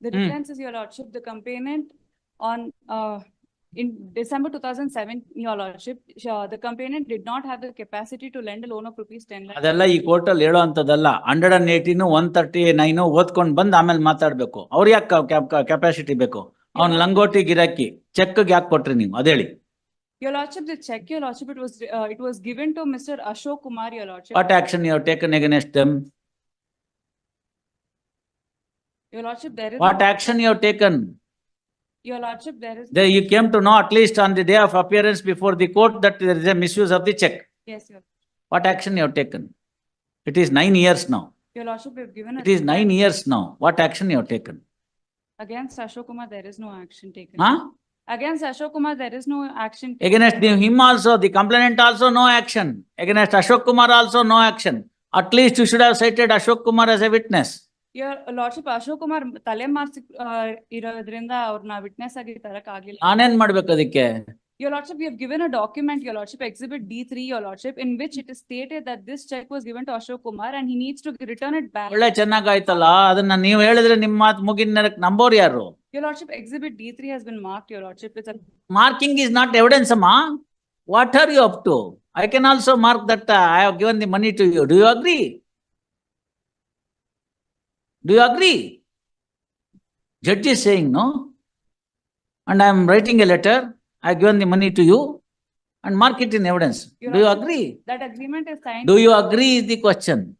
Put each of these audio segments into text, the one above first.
The difference mm. is, your lordship, the complainant on, uh, in December two thousand seven, your lordship, uh, the complainant did not have the capacity to lend a loan of rupees 10 lakh. ಅದೆಲ್ಲ ಈ ಕೋರ್ಟಲ್ಲಿ ಹೇಳೋ ಅಂತದಲ್ಲ hundred and eighteen one thirty nine ಓದ್ಕೊಂಡ್ ಬಂದ್ ಆಮೇಲೆ ಮಾತಾಡಬೇಕು ಅವ್ರ ಯಾಕೆ capacity ಬೇಕು ಅವ್ನ್ ಲಂಗೋಟಿ ಗಿರಾಕಿ ಚೆಕ್ ಯಾಕೆ ಕೊಟ್ರಿ ನೀವು ಅದೇಳಿ Your lordship, the check, your lordship, it was, uh, it was given to Mr. Ashok Kumar, your lordship. What action you have taken against them Your lordship, there is. What action you have taken? Your lordship, there is. There you came to know at least on the day of appearance before the court that there is a misuse of the check. Yes, your, What action you have taken? It is nine years now. your lordship, we have given. It is nine years now. What action you have taken? Against Ashok Kumar, there is no action taken. Huh? Against Ashok Kumar, there is no action. taken. Against the- him also, the complainant also, no action. Against Ashok Kumar also, no action. At least you should have cited Ashok Kumar as a witness. Your lordship, Ashok Kumar ತಲೆ ಮಾರ್ಸಿ ಇರೋದ್ರಿಂದ ಅವ್ರನ್ನ witness ಆಗಿ ತರಕ್ ಆಗಿಲ್ಲ. ನಾನೇನ್ ಮಾಡ್ಬೇಕು ಅದಕ್ಕೆ? Your lordship, we have given a document, your lordship, exhibit D3, your lordship, in which it is stated that this check was given to Ashok Kumar and he needs to return it back. ಒಳ್ಳೆ ಚೆನ್ನಾಗಾಯ್ತಲ್ಲ ಅದನ್ನ ನೀವು ಹೇಳಿದ್ರೆ ನಿಮ್ಮ ಮಾತು ಮುಗಿನ ನಂಬೋರ್ ಯಾರು? Your lordship, exhibit D3 has been marked, your lordship, it's a, is not evidence, amma. What are you up to? I can also mark that uh, I have given the money to you. Do you agree? Do you agree? Judge is saying no. And I am writing a letter. I have given the money to you and mark it in evidence. Your Do you agree? that agreement is signed. Do you agree is the question.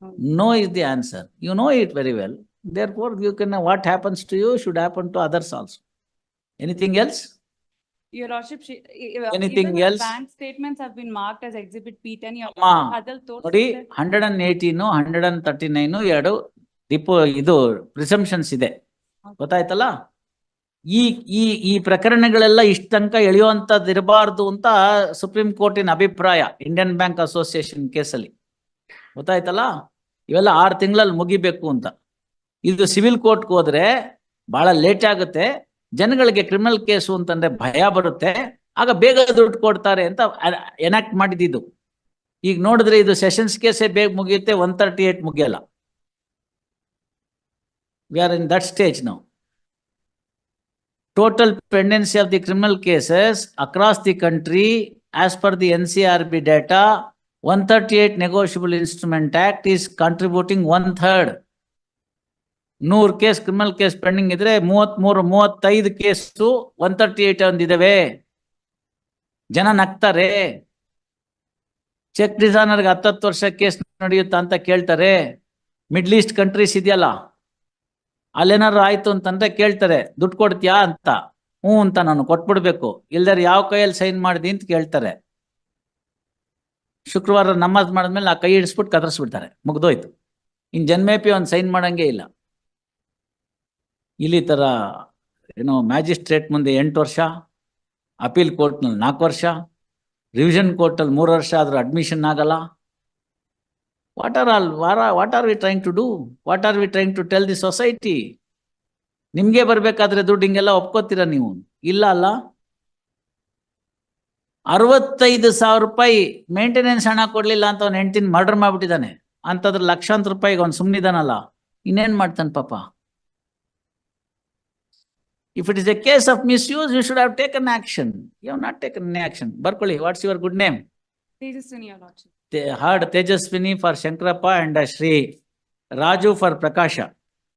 No. No is the answer. You know it very well. Therefore, you can, what happens to you should happen to others also. Anything else? Your lordship, she. e- e- Anything even the else? Bank statements have been marked as exhibit P ten, your. ಅಮ್ಮ, ಅದ್ರಲ್ಲಿ ನೋಡಿ ತೋರ್ಸಿದ್ರೆ- hundred and eighteen hundred and thirty nine ಎರಡು ಡಿಪೋ ಇದು presumptions ಇದೆ. ಗೊತ್ತಾಯ್ತಲ್ಲ? ಈ ಈ ಈ ಪ್ರಕರಣಗಳೆಲ್ಲ ಇಷ್ಟ ತನಕ ಎಳೆಯುವಂತದ್ದು ಇರಬಾರ್ದು ಅಂತ ಸುಪ್ರೀಂ ಕೋರ್ಟಿನ ಅಭಿಪ್ರಾಯ ಇಂಡಿಯನ್ ಬ್ಯಾಂಕ್ ಅಸೋಸಿಯೇಷನ್ ಕೇಸಲ್ಲಿ. ಗೊತ್ತಾಯ್ತಲ್ಲ? ಇವೆಲ್ಲ ಆರು ತಿಂಗಳಲ್ಲಿ ಮುಗಿಬೇಕು ಅಂತ. ಇದು ಸಿವಿಲ್ ಕೋರ್ಟ್ಗೆ ಹೋದ್ರೆ ಬಹಳ ಲೇಟ್ ಆಗುತ್ತೆ. ಜನಗಳಿಗೆ ಕ್ರಿಮಿನಲ್ ಕೇಸು ಅಂತಂದ್ರೆ ಭಯ ಬರುತ್ತೆ. ಆಗ ಬೇಗ ದುಡ್ಡು ಕೊಡ್ತಾರೆ ಅಂತ ಎನಾಕ್ಟ್ ಮಾಡಿದ್ದು. ಈಗ ನೋಡಿದ್ರೆ ಇದು ಸೆಷನ್ಸ್ ಕೇಸೇ ಬೇಗ ಮುಗಿಯುತ್ತೆ one thirty eight ಮುಗಿಯಲ್ಲ. We are in that stage ನಾವು total pendency of the criminal cases across the country as per the N C R B data one thirty eight negotiable instrument act is contributing one third ನೂರು case criminal case pending ಇದ್ರೆ ಮೂವತ್ಮೂರು, ಮೂವತ್ತೈದು case one thirty eight ಒಂದಿದಾವೆ. ಜನ ನಗ್ತಾರೆ. Check ಡಿಸೈನರ್ಗೆ ಹತ್ತತ್ತು ವರ್ಷ case ನಡೆಯುತ್ತಾ ಅಂತ ಕೇಳ್ತಾರೆ. ಮಿಡ್ಲ್ ಈಸ್ಟ್ ಕಂಟ್ರೀಸ್ ಇದೆಯಲ್ಲ, ಅಲ್ಲೇನಾದ್ರು ಆಯ್ತು ಅಂತಂದ್ರೆ ಕೇಳ್ತಾರೆ, ದುಡ್ಡು ಕೊಡ್ತೀಯಾ ಅಂತ. ಹ್ಞೂ ಅಂತ ನಾನು ಕೊಟ್ಬಿಡ್ಬೇಕು. ಇಲ್ದಾರೆ ಯಾವ ಕೈಯಲ್ಲಿ ಸೈನ್ ಮಾಡಿದಿ ಅಂತ ಕೇಳ್ತಾರೆ. ಶುಕ್ರವಾರ ನಮಾಜ್ ಮಾಡಿದ್ಮೇಲೆ ಆ ಕೈ ಹಿಡಿಸ್ಬಿಟ್ಟು ಕದರ್ಸ್ಬಿಡ್ತಾರೆ. ಮುಗ್ದೋಯ್ತು. ಇನ್ ಜನ್ಮೇಪಿ ಒಂದು ಸೈನ್ ಮಾಡಂಗೆ ಇಲ್ಲ. ಇಲ್ಲಿ ತರ ಏನೋ ಮ್ಯಾಜಿಸ್ಟ್ರೇಟ್ ಮುಂದೆ ಎಂಟು ವರ್ಷ ಅಪೀಲ್ ಕೋರ್ಟ್ನಲ್ಲಿ ನಾಲ್ಕು ವರ್ಷ ರಿವಿಷನ್ ಕೋರ್ಟಲ್ಲಿ ಮೂರು ವರ್ಷ ಆದ್ರೂ ಅಡ್ಮಿಷನ್ ಆಗಲ್ಲ. ವಾಟ್ ಆರ್ ಆಲ್ ವಾರ what are we trying to do what are we trying to tell the society ನಿಮಗೆ ಬರಬೇಕಾದ್ರೆ ದುಡ್ಡು ಹಿಂಗೆಲ್ಲ ಒಪ್ಕೋತೀರಾ ನೀವು? ಇಲ್ಲ ಅಲ್ಲ? ಅರವತ್ತೈದು ಸಾವಿರ ರೂಪಾಯಿ ಮೇಂಟೆನೆನ್ಸ್ ಹಣ ಕೊಡಲಿಲ್ಲ ಅಂತ ಅವ್ನು ಹೆಂಡ್ತಿನ ಮರ್ಡರ್ ಮಾಡ್ಬಿಟ್ಟಿದ್ದಾನೆ. ಅಂತದ್ರ ಲಕ್ಷಾಂತರ ರೂಪಾಯಿಗೆ ಅವ್ನು ಸುಮ್ಮನಿದಾನಲ್ಲ ಇನ್ನೇನ್ ಮಾಡ್ತಾನೆ ಪಾಪ? If it is a case of misuse, you should have taken action. You have not taken any action. Barkoli, what's your good name? Tejaswini, Your Lordship. They heard Tejaswini for Shankarappa and Sri Raju for Prakasha.